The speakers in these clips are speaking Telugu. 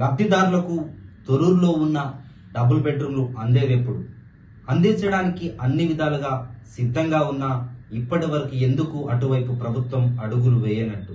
లబ్ధిదారులకు తొరూరులో ఉన్న డబుల్ బెడ్రూమ్లు అందేవెప్పుడు అందించడానికి అన్ని విధాలుగా సిద్ధంగా ఉన్న ఇప్పటి వరకు ఎందుకు అటువైపు ప్రభుత్వం అడుగులు వేయనట్టు.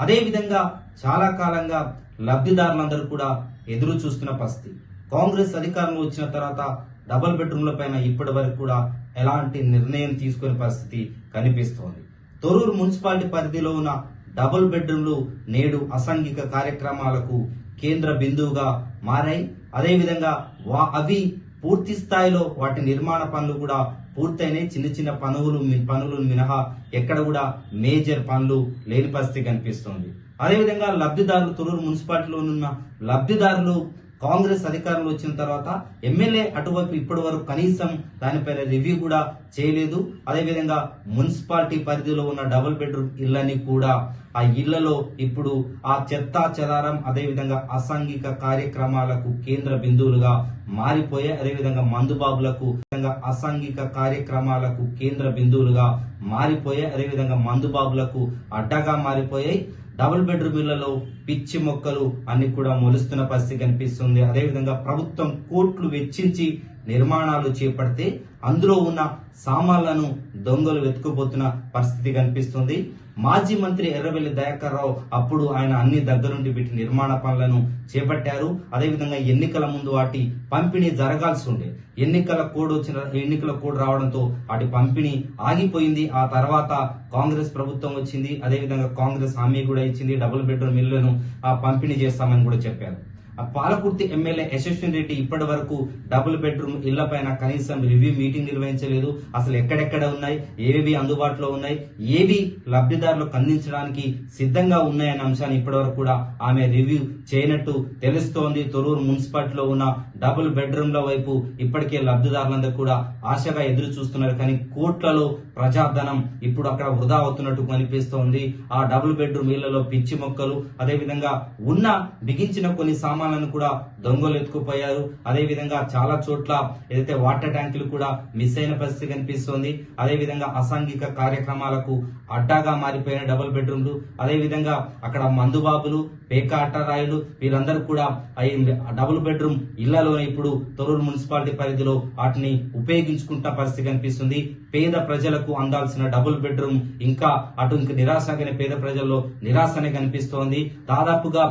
అదేవిధంగా చాలా కాలంగా లబ్ధిదారులందరూ కూడా ఎదురు చూస్తున్న పరిస్థితి. కాంగ్రెస్ అధికారంలో వచ్చిన తర్వాత డబుల్ బెడ్రూమ్ల పైన ఇప్పటి వరకు కూడా ఎలాంటి నిర్ణయం తీసుకునే పరిస్థితి కనిపిస్తోంది. తొరూరు మున్సిపాలిటీ పరిధిలో ఉన్న డబుల్ బెడ్రూమ్లు నేడు అసాంఘిక కార్యక్రమాలకు కేంద్ర బిందువుగా మారాయి. అదేవిధంగా వా అవి పూర్తి స్థాయిలో వాటి నిర్మాణ పనులు కూడా పూర్తయినాయి. చిన్న చిన్న పనులు పనులు మినహా ఎక్కడ కూడా మేజర్ పనులు లేని పరిస్థితి కనిపిస్తుంది. అదేవిధంగా లబ్ధిదారులు తొలూరు మున్సిపాలిటీలో ఉన్న లబ్ధిదారులు కాంగ్రెస్ అధికారంలో వచ్చిన తర్వాత ఎమ్మెల్యే అటువైపు ఇప్పటి వరకు కనీసం దానిపైన రివ్యూ కూడా చేయలేదు. అదేవిధంగా మున్సిపాలిటీ పరిధిలో ఉన్న డబుల్ బెడ్రూమ్ ఇళ్ళని కూడా ఆ ఇళ్ళలో ఇప్పుడు ఆ చెత్త చెదారం అదేవిధంగా అసాంఘిక కార్యక్రమాలకు కేంద్ర బిందువులుగా మారిపోయాయి. అదేవిధంగా మందుబాబులకు విధంగా అసాంఘిక కార్యక్రమాలకు కేంద్ర బిందువులుగా మారిపోయాయి. అదేవిధంగా మందుబాబులకు అడ్డగా మారిపోయాయి. డబుల్ బెడ్రూమ్ ఇళ్ళలో పిచ్చి మొక్కలు అన్ని కూడా మొలుస్తున్న పరిస్థితి కనిపిస్తుంది. అదేవిధంగా ప్రభుత్వం కోట్లు వెచ్చించి నిర్మాణాలు చేపడితే అందులో ఉన్న సామాన్లను దొంగలు వెతుకుపోతున్న పరిస్థితి కనిపిస్తుంది. మాజీ మంత్రి ఎర్రవెల్లి దయాకర్ రావు అప్పుడు ఆయన అన్ని దగ్గరుండి వీటి నిర్మాణ పనులను చేపట్టారు. అదేవిధంగా ఎన్నికల ముందు వాటి పంపిణీ జరగాల్సి ఉండే. ఎన్నికల కోడ్ వచ్చిన ఎన్నికల కోడ్ రావడంతో వాటి పంపిణీ ఆగిపోయింది. ఆ తర్వాత కాంగ్రెస్ ప్రభుత్వం వచ్చింది. అదేవిధంగా కాంగ్రెస్ హామీ కూడా ఇచ్చింది. డబుల్ బెడ్రూమ్ ఇళ్ళను ఆ పంపిణీ చేస్తామని కూడా చెప్పారు. పాలకుర్తి ఎమ్మెల్యే యశస్విని రెడ్డి ఇప్పటి వరకు డబుల్ బెడ్రూమ్ ఇళ్ళపైన కనీసం రివ్యూ మీటింగ్ నిర్వహించలేదు. అసలు ఎక్కడెక్కడ ఉన్నాయి? ఏవి అందుబాటులో ఉన్నాయి? ఏవి లబ్ధిదారులకు అందించడానికి సిద్ధంగా ఉన్నాయనే అంశాన్ని ఇప్పటివరకు కూడా ఆమె రివ్యూ చేయనట్టు తెలుస్తోంది. తొరూరు మున్సిపాలిటీలో ఉన్న డబుల్ బెడ్రూమ్ల వైపు ఇప్పటికే లబ్ధిదారులందరూ కూడా ఆశగా ఎదురు చూస్తున్నారు. కానీ కోట్లలో ప్రజాధనం ఇప్పుడు అక్కడ వృధా అవుతున్నట్టు కనిపిస్తోంది. ఆ డబుల్ బెడ్రూమ్ ఇళ్ళలో పిచ్చి మొక్కలు అదేవిధంగా ఉన్న బిగించిన కొన్ని సామాన్లను కూడా దొంగలు ఎత్తుకుపోయారు. అదేవిధంగా చాలా చోట్ల ఏదైతే వాటర్ ట్యాంకులు కూడా మిస్ అయిన పరిస్థితి కనిపిస్తోంది. అదేవిధంగా అసాంఘిక కార్యక్రమాలకు అడ్డాగా మారిపోయిన డబుల్ బెడ్రూమ్లు అదేవిధంగా అక్కడ మందుబాబులు పేక అట్టరాయులు వీరందరూ కూడా అయి డబుల్ బెడ్రూమ్ ఇళ్ళలోనే ఇప్పుడు తొరూరు మున్సిపాలిటీ పరిధిలో వాటిని ఉపయోగించుకుంటున్న పరిస్థితి కనిపిస్తుంది. పేద ప్రజలకు అందాల్సిన డబుల్ బెడ్రూమ్ ఇంకా అటు ఇంకా నిరాశ పేద ప్రజల్లో నిరాశనే కనిపిస్తోంది. దాదాపుగా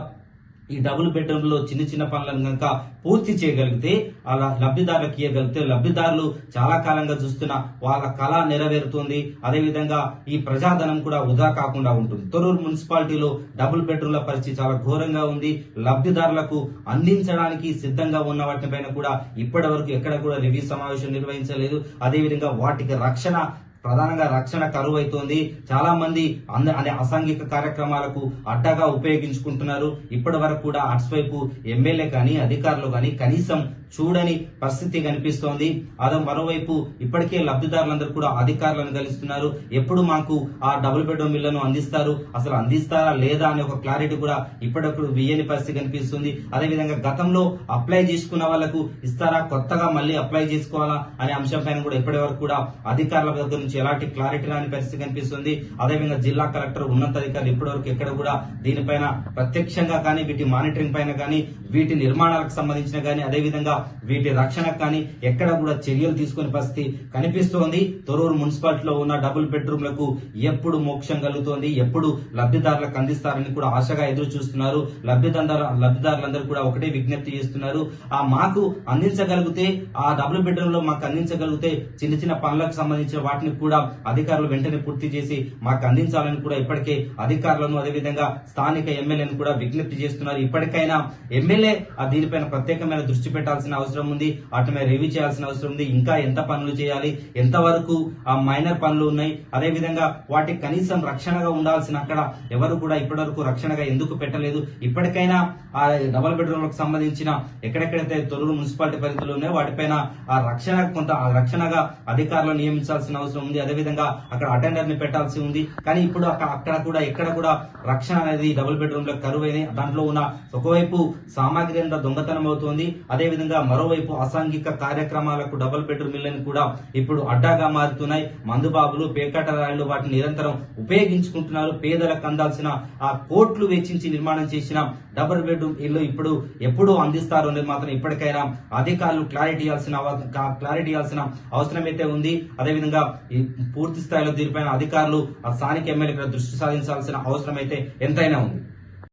ఈ డబుల్ బెడ్రూమ్లో చిన్న చిన్న పనులను కనుక పూర్తి చేయగలిగితే అలా లబ్ధిదారులకు ఇవ్వగలిగితే లబ్ధిదారులు చాలా కాలంగా చూస్తున్న వాళ్ళ కళ నెరవేరుతుంది. అదేవిధంగా ఈ ప్రజాధనం కూడా వృధా కాకుండా ఉంటుంది. తొరూరు మున్సిపాలిటీలో డబుల్ బెడ్రూమ్ల పరిస్థితి చాలా ఘోరంగా ఉంది. లబ్ధిదారులకు అందించడానికి సిద్ధంగా ఉన్న వాటిపైన కూడా ఇప్పటి వరకు ఎక్కడ కూడా రివ్యూ సమావేశం నిర్వహించలేదు. అదేవిధంగా వాటికి రక్షణ ప్రధానంగా రక్షణ కరువు అవుతోంది చాలా మంది అంద అనే అసాంఘిక కార్యక్రమాలకు అడ్డగా ఉపయోగించుకుంటున్నారు. ఇప్పటి వరకు కూడా అటువైపు ఎమ్మెల్యే కానీ అధికారులు కానీ కనీసం చూడని పరిస్థితి కనిపిస్తోంది. అదే మరోవైపు ఇప్పటికే లబ్ధిదారులందరూ కూడా అధికారులను కలుస్తున్నారు. ఎప్పుడు మాకు ఆ డబుల్ బెడ్రూమ్ ఇళ్ళను అందిస్తారు? అసలు అందిస్తారా లేదా అనే ఒక క్లారిటీ కూడా ఇప్పటికప్పుడు వేయని పరిస్థితి కనిపిస్తుంది. అదేవిధంగా గతంలో అప్లై చేసుకున్న వాళ్ళకు ఇస్తారా? కొత్తగా మళ్ళీ అప్లై చేసుకోవాలా? అనే అంశం పైన కూడా ఇప్పటి వరకు కూడా అధికారుల దగ్గర నుంచి ఎలాంటి క్లారిటీ రాని పరిస్థితి కనిపిస్తుంది. అదేవిధంగా జిల్లా కలెక్టర్ ఉన్నతాధికారులు ఇప్పటివరకు ఎక్కడ కూడా దీనిపైన ప్రత్యక్షంగా కానీ వీటి మానిటరింగ్ పైన కానీ వీటి నిర్మాణాలకు సంబంధించిన కానీ అదేవిధంగా వీటి రక్షణకు కానీ ఎక్కడ కూడా చర్యలు తీసుకునే పరిస్థితి కనిపిస్తోంది. తొరూరు మున్సిపాలిటీలో ఉన్న డబుల్ బెడ్రూమ్లకు ఎప్పుడు మోక్షం కలుగుతోంది ఎప్పుడు లబ్ధిదారులకు అందిస్తారని కూడా ఆశగా ఎదురు చూస్తున్నారు లబ్ధిదారు లబ్ధిదారులందరూ కూడా ఒకటే విజ్ఞప్తి చేస్తున్నారు. ఆ మాకు అందించగలిగితే ఆ డబుల్ బెడ్రూమ్లో మాకు అందించగలిగితే చిన్న చిన్న పనులకు సంబంధించిన వాటిని కూడా అధికారులు వెంటనే పూర్తి చేసి మాకు అందించాలని కూడా ఇప్పటికే అధికారులను అదేవిధంగా స్థానిక ఎమ్మెల్యేను కూడా విజ్ఞప్తి చేస్తున్నారు. ఇప్పటికైనా ఎమ్మెల్యే ఆ దీనిపైన ప్రత్యేకమైన దృష్టి పెట్టాల్సిన అవసరం ఉంది. వాటి మీద రివ్యూ చేయాల్సిన అవసరం ఉంది. ఇంకా ఎంత పనులు చేయాలి? ఎంత వరకు ఆ మైనర్ పనులు ఉన్నాయి? అదే విధంగా వాటికి కనీసం రక్షణగా ఉండాల్సిన అక్కడ ఎవరు కూడా ఇప్పటి వరకు రక్షణగా ఎందుకు పెట్టలేదు? ఇప్పటికైనా ఆ డబుల్ బెడ్రూమ్లకు సంబంధించిన ఎక్కడెక్కడైతే తొలూరు మున్సిపాలిటీ పరిధిలో ఉన్నాయో వాటిపైన ఆ రక్షణ కొంత ఆ రక్షణగా అధికారులు నియమించాల్సిన అవసరం ఉంది. ఉంది అదేవిధంగా అక్కడ అటెండర్ని పెట్టాల్సి ఉంది. కానీ ఇప్పుడు అక్కడ కూడా ఎక్కడ కూడా రక్షణ అనేది డబుల్ బెడ్రూమ్లో కరువైంది దాంట్లో ఉన్న ఒకవైపు సామాగ్రి అంతా దొంగతనం అవుతోంది. అదేవిధంగా మరోవైపు అసాంఘిక కార్యక్రమాలకు డబుల్ బెడ్రూమ్ ఇళ్ళని కూడా ఇప్పుడు అడ్డాగా మారుతున్నాయి. మందుబాబులు పేకాట రాయలు వాటిని నిరంతరం ఉపయోగించుకుంటున్నారు. పేదలకు అందాల్సిన ఆ కోట్లు వెచ్చించి నిర్మాణం చేసిన డబుల్ బెడ్రూమ్ ఇల్లు ఇప్పుడు ఎప్పుడు అందిస్తారు అనేది మాత్రం ఇప్పటికైనా అధికారులు క్లారిటీ ఇవ్వాల్సిన క్లారిటీ ఇవ్వాల్సిన అవసరం అయితే ఉంది. అదేవిధంగా ఈ పూర్తి స్థాయిలో దీనిపైన అధికారులు ఆ స్థానిక ఎమ్మెల్యే దృష్టి సాధించాల్సిన అవసరం అయితే ఎంతైనా ఉంది.